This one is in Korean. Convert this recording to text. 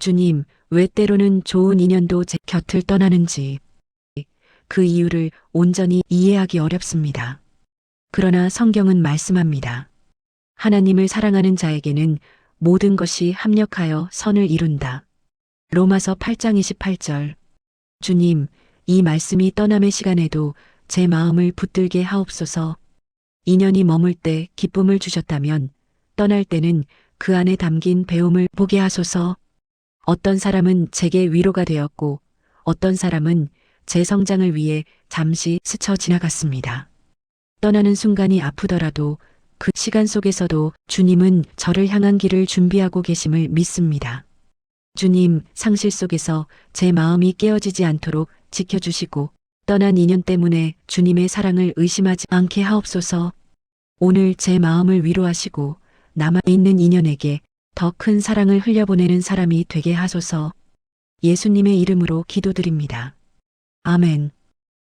주님, 왜 때로는 좋은 인연도 제 곁을 떠나는지 그 이유를 온전히 이해하기 어렵습니다. 그러나 성경은 말씀합니다. 하나님을 사랑하는 자에게는 모든 것이 합력하여 선을 이룬다. 로마서 8장 28절. 주님, 이 말씀이 떠남의 시간에도 제 마음을 붙들게 하옵소서. 인연이 머물 때 기쁨을 주셨다면 떠날 때는 그 안에 담긴 배움을 보게 하소서. 어떤 사람은 제게 위로가 되었고 어떤 사람은 제 성장을 위해 잠시 스쳐 지나갔습니다. 떠나는 순간이 아프더라도 그 시간 속에서도 주님은 저를 향한 길을 준비하고 계심을 믿습니다. 주님, 상실 속에서 제 마음이 깨어지지 않도록 지켜주시고 떠난 인연 때문에 주님의 사랑을 의심하지 않게 하옵소서. 오늘 제 마음을 위로하시고 남아있는 인연에게 더 큰 사랑을 흘려보내는 사람이 되게 하소서. 예수님의 이름으로 기도드립니다. 아멘.